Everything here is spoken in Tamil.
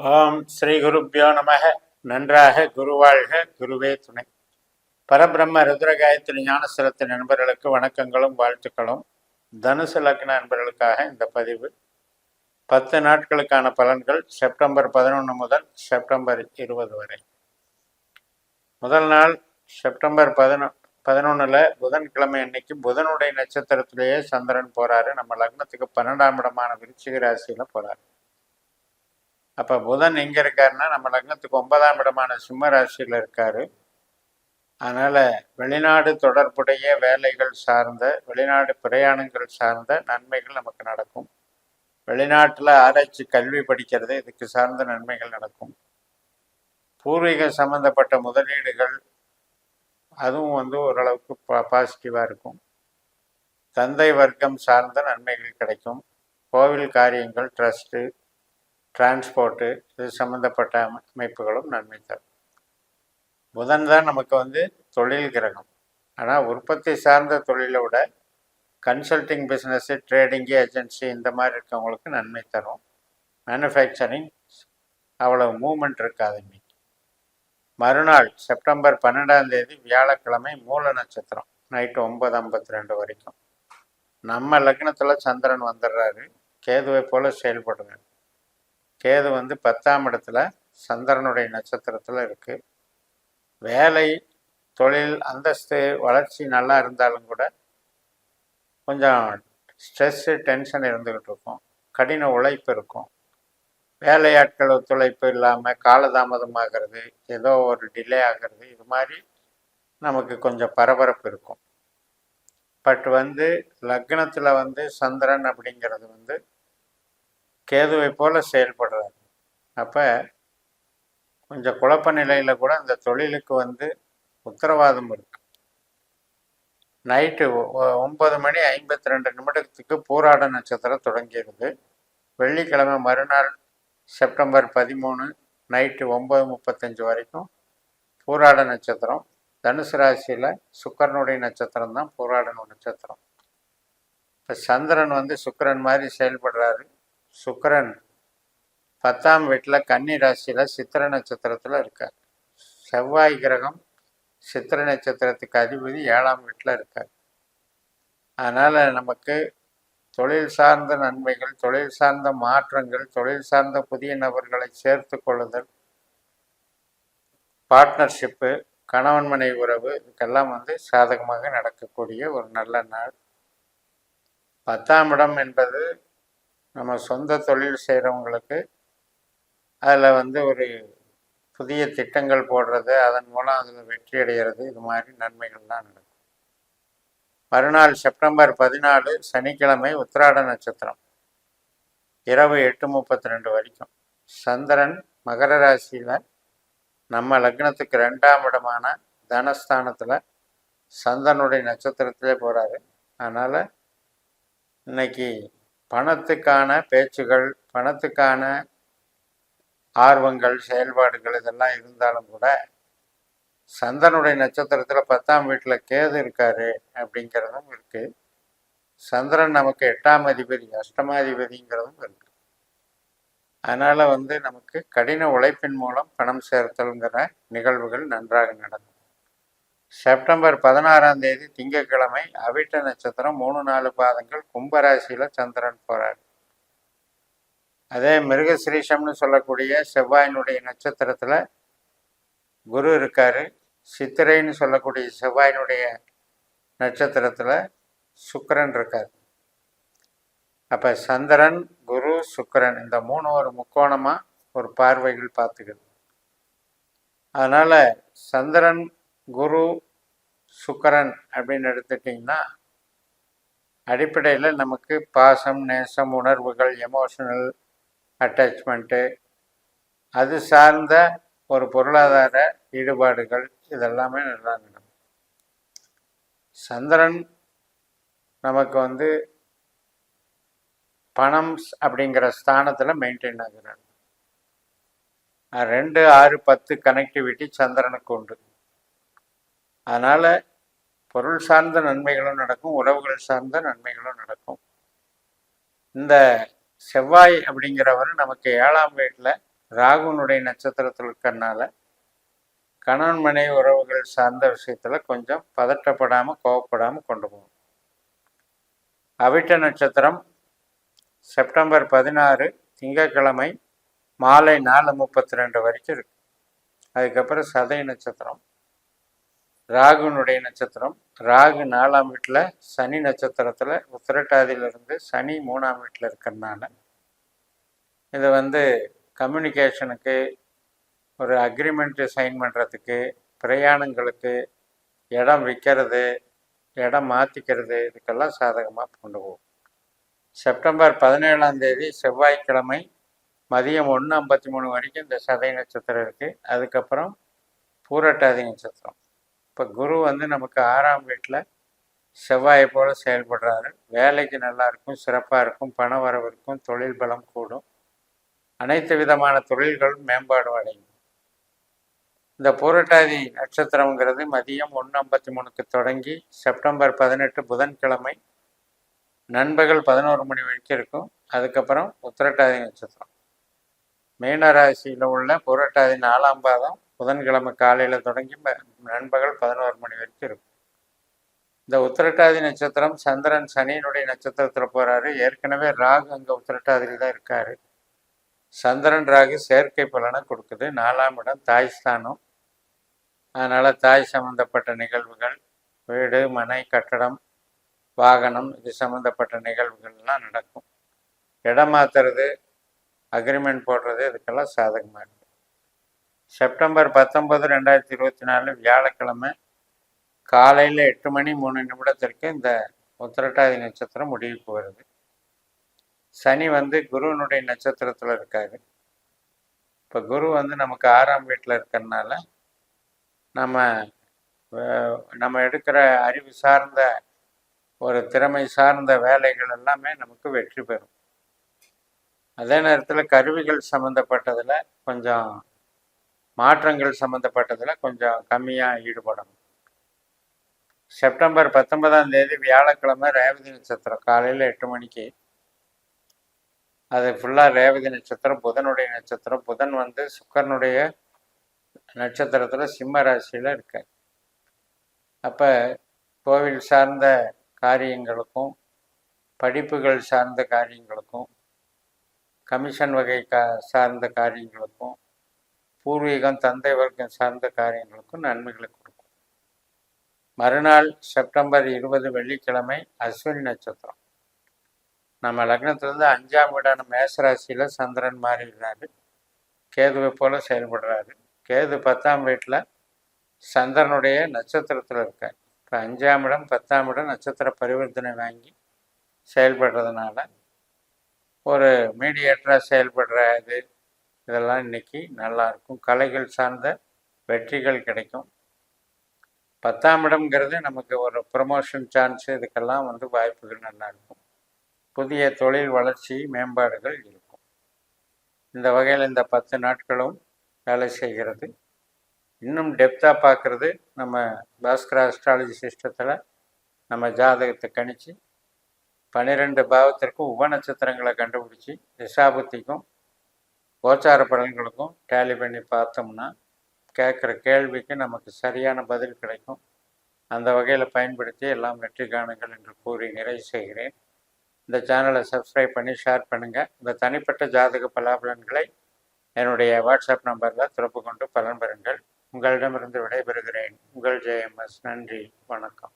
ஓம் ஸ்ரீ குருப்பியோ நமக. நன்றாக குருவாழ்க குருவே துணை. பரபிரம்ம ருத்ரகாயத்தின் காயத்ரி ஞானஸ்தலத்தின் நண்பர்களுக்கு வணக்கங்களும் வாழ்த்துக்களும். தனுசு லக்ன நண்பர்களுக்காக இந்த பதிவு. பத்து நாட்களுக்கான பலன்கள் செப்டம்பர் பதினொன்று முதல் செப்டம்பர் இருபது வரை. முதல் நாள் செப்டம்பர் பதினொ பதினொன்றில் புதன்கிழமை அன்னைக்கு புதனுடைய நட்சத்திரத்திலேயே சந்திரன் போகிறாரு நம்ம லக்னத்துக்கு பன்னெண்டாம் இடமான விருச்சிக ராசியில் போறாரு. அப்போ புதன் எங்கே இருக்காருன்னா நம்ம லக்னத்துக்கு ஒன்பதாம் இடமான சிம்ம ராசியில் இருக்காரு. அதனால் வெளிநாடு தொடர்புடைய வேலைகள் சார்ந்த வெளிநாடு பிரயாணங்கள் சார்ந்த நன்மைகள் நமக்கு நடக்கும். வெளிநாட்டில் ஆராய்ச்சி கல்வி படிக்கிறது இதுக்கு சார்ந்த நன்மைகள் நடக்கும். பூர்வீக சம்பந்தப்பட்ட முதலீடுகள் அதுவும் வந்து ஓரளவுக்கு பா பாசிட்டிவாக இருக்கும். தந்தை வர்க்கம் சார்ந்த நன்மைகள் கிடைக்கும். கோவில் காரியங்கள் ட்ரஸ்ட்டு டிரான்ஸ்போர்ட்டு இது சம்மந்தப்பட்ட அமை- அமைப்புகளும் நன்மை தரும் புதன் தான் நமக்கு வந்து தொழில் கிரகம். ஆனால் உற்பத்தி சார்ந்த தொழிலை விட கன்சல்டிங் பிஸ்னஸ்ஸு ட்ரேடிங்கு ஏஜென்சி இந்த மாதிரி இருக்கவங்களுக்கு நன்மை தரும். மேனுஃபேக்சரிங் அவ்வளவு மூமெண்ட் இருக்காது இன்னைக்கு. மறுநாள் செப்டம்பர் பன்னெண்டாம் தேதி வியாழக்கிழமை மூல நட்சத்திரம். நைட்டு ஒன்பது ஐம்பத்தி ரெண்டு வரைக்கும். நம்ம லக்னத்தில் சந்திரன் வந்துடுறாரு. கேதுவை போல் செயல்படுறாரு கேது வந்து பத்தாம் இடத்துல சந்திரனுடைய நட்சத்திரத்தில் இருக்குது வேலை தொழில் அந்தஸ்து வளர்ச்சி நல்லா இருந்தாலும் கூட கொஞ்சம் ஸ்ட்ரெஸ்ஸு டென்ஷன் இருந்துக்கிட்டு இருக்கும். கடின உழைப்பு இருக்கும். வேலையாட்கள் ஒத்துழைப்பு இல்லாமல் காலதாமதமாகிறது ஏதோ ஒரு டிலே ஆகிறது இது மாதிரி நமக்கு கொஞ்சம் பரபரப்பு இருக்கும். பட் வந்து லக்னத்தில் வந்து சந்திரன் அப்படிங்கிறது வந்து கேதுவை போல செயல்படுறாரு. அப்போ கொஞ்சம் குழப்ப நிலையில் கூட அந்த தொழிலுக்கு வந்து உத்தரவாதம் இருக்கு. நைட்டு ஒன்பது மணி ஐம்பத்தி ரெண்டு நிமிடத்துக்கு பூராட நட்சத்திரம் தொடங்கிடுது வெள்ளிக்கிழமை மறுநாள் செப்டம்பர் பதிமூணு நைட்டு ஒம்பது முப்பத்தஞ்சு வரைக்கும் பூராட நட்சத்திரம். தனுசு ராசியில் சுக்கரனுடைய நட்சத்திரம் தான் பூராடன நட்சத்திரம். இப்போ சந்திரன் வந்து சுக்கிரன் மாதிரி செயல்படுறாரு. சுக்கரன் பத்தாம் வீட்டில் கன்னி ராசியில் சித்திர நட்சத்திரத்தில் இருக்கார். செவ்வாய் கிரகம் சித்திர நட்சத்திரத்துக்கு அதிபதி ஏழாம் வீட்டில் இருக்கார். அதனால் நமக்கு தொழில் சார்ந்த நன்மைகள் தொழில் சார்ந்த மாற்றங்கள் தொழில் சார்ந்த புதிய நபர்களை சேர்த்து கொள்ளுதல் பார்ட்னர்ஷிப்பு கணவன் மனைவி உறவு இதுக்கெல்லாம் வந்து சாதகமாக நடக்கக்கூடிய ஒரு நல்ல நாள். பத்தாம் இடம் என்பது நம்ம சொந்த தொழில் செய்கிறவங்களுக்கு அதில் வந்து ஒரு புதிய திட்டங்கள் போடுறது அதன் மூலம் அதில் வெற்றி அடைகிறது இது மாதிரி நன்மைகள்லாம் நடக்கும். மறுநாள் செப்டம்பர் பதினாலு சனிக்கிழமை உத்திராட நட்சத்திரம். இரவு எட்டு முப்பத்தி ரெண்டு வரைக்கும். சந்திரன் மகர ராசியில் நம்ம லக்னத்துக்கு ரெண்டாம் இடமான தனஸ்தானத்தில் சந்திரனுடைய நட்சத்திரத்திலே போகிறாரு அதனால் இன்னைக்கு பணத்துக்கான பேச்சுகள் பணத்துக்கான ஆர்வங்கள் செயல்பாடுகள் இதெல்லாம் இருந்தாலும் கூட சந்திரனுடைய நட்சத்திரத்தில் பத்தாம் வீட்டில் கேது இருக்காரு அப்படிங்கிறதும் இருக்கு. சந்திரன் நமக்கு எட்டாம் அதிபதி அஷ்டமாதிபதிங்கிறதும் இருக்கு. அதனால் வந்து நமக்கு கடின உழைப்பின் மூலம் பணம் சேர்த்தல்ங்கிற நிகழ்வுகள் நன்றாக நடக்கும். செப்டம்பர் பதினாறாம் தேதி திங்கட்கிழமை அவிட்ட நட்சத்திரம் மூணு நாலு பாதங்கள் கும்பராசியில சந்திரன் போகிறார் அதே மிருகசிரீஷம்னு சொல்லக்கூடிய செவ்வாயினுடைய நட்சத்திரத்துல குரு இருக்காரு. சித்திரைன்னு சொல்லக்கூடிய செவ்வாயினுடைய நட்சத்திரத்துல சுக்கரன் இருக்கார். அப்ப சந்திரன் குரு சுக்கரன் இந்த மூணு ஒரு முக்கோணமா ஒரு பார்வைகள் பார்த்துக்குது அதனால சந்திரன் குரு சுக்கரன் அப்படின்னு எடுத்துட்டிங்கன்னா அடிப்படையில் நமக்கு பாசம் நேசம் உணர்வுகள் எமோஷனல் அட்டாச்மெண்ட்டு அது சார்ந்த ஒரு பொருளாதார ஈடுபாடுகள் இதெல்லாமே நல்லா நடக்கும் சந்திரன் நமக்கு வந்து பணம் அப்படிங்கிற ஸ்தானத்தில் மெயின்டைன் ஆகுறார். ரெண்டு ஆறு பத்து கனெக்டிவிட்டி சந்திரனுக்கு உண்டு. அதனால் பொருள் சார்ந்த நன்மைகளும் நடக்கும் உறவுகள் சார்ந்த நன்மைகளும் நடக்கும். இந்த செவ்வாய் அப்படிங்கிறவர் நமக்கு ஏழாம் வீட்டில் ராகுனுடைய நட்சத்திரத்தில் இருக்கிறனால கணவன் மனைவி உறவுகள் சார்ந்த விஷயத்துல கொஞ்சம் பதட்டப்படாமல் கோவப்படாம கொண்டு போகும் அவிட்ட நட்சத்திரம் செப்டம்பர் பதினாறு திங்கட்கிழமை மாலை நாலு முப்பத்தி ரெண்டு வரைக்கும் இருக்கு. அதுக்கப்புறம் சதய நட்சத்திரம். ராகுனுடைய நட்சத்திரம். ராகு நாலாம் வீட்டில் சனி நட்சத்திரத்தில் உத்திரட்டாதியிலிருந்து சனி மூணாம் வீட்டில் இருக்கிறதுனால இது வந்து கம்யூனிகேஷனுக்கு ஒரு அக்ரிமெண்ட்டு சைன் பண்ணுறதுக்கு பிரயாணங்களுக்கு இடம் விற்கிறது இடம் மாற்றிக்கிறது இதுக்கெல்லாம் சாதகமாக கொண்டு போகும் செப்டம்பர் பதினேழாம் தேதி செவ்வாய்க்கிழமை மதியம் ஒன்று ஐம்பத்தி மூணு வரைக்கும் இந்த சதை நட்சத்திரம் இருக்குது அதுக்கப்புறம் பூரட்டாதி நட்சத்திரம். இப்போ குரு வந்து நமக்கு ஆறாம் வீட்டில் செவ்வாயை போல் செயல்படுறாரு. வேலைக்கு நல்லா இருக்கும் சிறப்பாக இருக்கும் பண வரவு இருக்கும் தொழில் பலம் கூடும். அனைத்து விதமான தொழில்களும் மேம்பாடு அடையும். இந்த பூரட்டாதி நட்சத்திரம்ங்கிறது மதியம் ஒன்று ஐம்பத்தி மூணுக்கு தொடங்கி செப்டம்பர் பதினெட்டு புதன்கிழமை நண்பகல் பதினோரு மணி வரைக்கும் இருக்கும். அதுக்கப்புறம் உத்திரட்டாதி நட்சத்திரம். மீனராசியில் உள்ள புரட்டாதி நாலாம் பாதம் புதன்கிழமை காலையில் தொடங்கி நண்பகல் பதினோரு மணி வரைக்கும் இருக்கும். இந்த உத்திரட்டாதி நட்சத்திரம் சந்திரன் சனியினுடைய நட்சத்திரத்தில் போகிறாரு ஏற்கனவே ராகு அங்கே உத்திரட்டாதியில் தான் இருக்கார். சந்திரன் ராகு செயற்கை பலனை கொடுக்குது. நாலாம் இடம் தாய் ஸ்தானம். அதனால் தாய் சம்மந்தப்பட்ட நிகழ்வுகள் வீடு மனை கட்டடம் வாகனம் இது சம்மந்தப்பட்ட நிகழ்வுகள்லாம் நடக்கும். இடம் மாற்றுறது அக்ரிமெண்ட் போடுறது இதுக்கெல்லாம் சாதகமாக இருக்கும். செப்டம்பர் பத்தொன்பது ரெண்டாயிரத்தி இருபத்தி நாலு வியாழக்கிழமை காலையில் எட்டு மணி மூணு நிமிடத்திற்கு இந்த உத்திரட்டாதி நட்சத்திரம் முடிவுக்கு வருது. சனி வந்து குருவனுடைய நட்சத்திரத்தில் இருக்காரு. இப்போ குரு வந்து நமக்கு ஆறாம் வீட்டில் இருக்கிறதுனால நம்ம நம்ம எடுக்கிற அறிவு சார்ந்த ஒரு திறமை சார்ந்த வேலைகள் எல்லாமே நமக்கு வெற்றி பெறும். அதே நேரத்தில் கருவிகள் சம்மந்தப்பட்டதில் கொஞ்சம் மாற்றங்கள் சம்மந்தப்பட்டதில் கொஞ்சம் கம்மியாக ஈடுபடணும். செப்டம்பர் பத்தொன்பதாம் தேதி வியாழக்கிழமை ரேவதி நட்சத்திரம் காலையில் எட்டு மணிக்கு. அது ஃபுல்லாக ரேவதி நட்சத்திரம் புதனுடைய நட்சத்திரம். புதன் வந்து சுக்கரனுடைய நட்சத்திரத்தில் சிம்ம ராசியில் இருக்கார். அப்போ கோவில் சார்ந்த காரியங்களுக்கும் படிப்புகள் சார்ந்த காரியங்களுக்கும் கமிஷன் வகை கா சார்ந்த காரியங்களுக்கும் பூர்வீகம் தந்தை வர்க்கம் சார்ந்த காரியங்களுக்கும் நன்மைகளை கொடுக்கும். மறுநாள் செப்டம்பர் இருபது வெள்ளிக்கிழமை அஸ்வினி நட்சத்திரம். நம்ம லக்னத்திலிருந்து அஞ்சாம் வீடான மேசராசியில் சந்திரன் மாறிடுறாரு கேதுவை போல செயல்படுறாரு. கேது பத்தாம் வீட்டில் சந்திரனுடைய நட்சத்திரத்தில் இருக்கார். இப்போ அஞ்சாம் இடம் பத்தாம் இடம் நட்சத்திர பரிவர்த்தனை வாங்கி செயல்படுறதுனால ஒரு மீடியேட்டராக செயல்படுற இது இதெல்லாம் இன்னைக்கு நல்லாயிருக்கும். கலைகள் சார்ந்த வெற்றிகள் கிடைக்கும். பத்தாம் இடம்ங்கிறது நமக்கு ஒரு ப்ரமோஷன் சான்ஸ் இதுக்கெல்லாம் வந்து வாய்ப்புகள் நல்லா இருக்கும் புதிய தொழில் வளர்ச்சி மேம்பாடுகள் இருக்கும். இந்த வகையில் இந்த பத்து நாட்களும் வேலை செய்கிறது. இன்னும் டெப்த்தாக பார்க்குறது நம்ம பாஸ்கர அஸ்ட்ராலஜி சிஸ்டத்தில் நம்ம ஜாதகத்தை கணித்து பன்னிரெண்டு பாவத்திற்கும் உப நட்சத்திரங்களை கண்டுபிடிச்சி திசாபுத்திக்கும் கோச்சார பலன்களுக்கும் டேலி பண்ணி பார்த்தோம்னா கேட்குற கேள்விக்கு நமக்கு சரியான பதில் கிடைக்கும். அந்த வகையில் பயன்படுத்தி எல்லாம் வெற்றி காணுங்கள் என்று கூறி நிறைவு செய்கிறேன். இந்த சேனலை சப்ஸ்கிரைப் பண்ணி ஷேர் பண்ணுங்கள் இந்த தனிப்பட்ட ஜாதக பலாபலன்களை என்னுடைய வாட்ஸ்அப் நம்பரில் தொடர்பு கொண்டு பலன் பெறுங்கள். உங்களிடமிருந்து விடைபெறுகிறேன். உங்கள் ஜெயம்எஸ். நன்றி. வணக்கம்.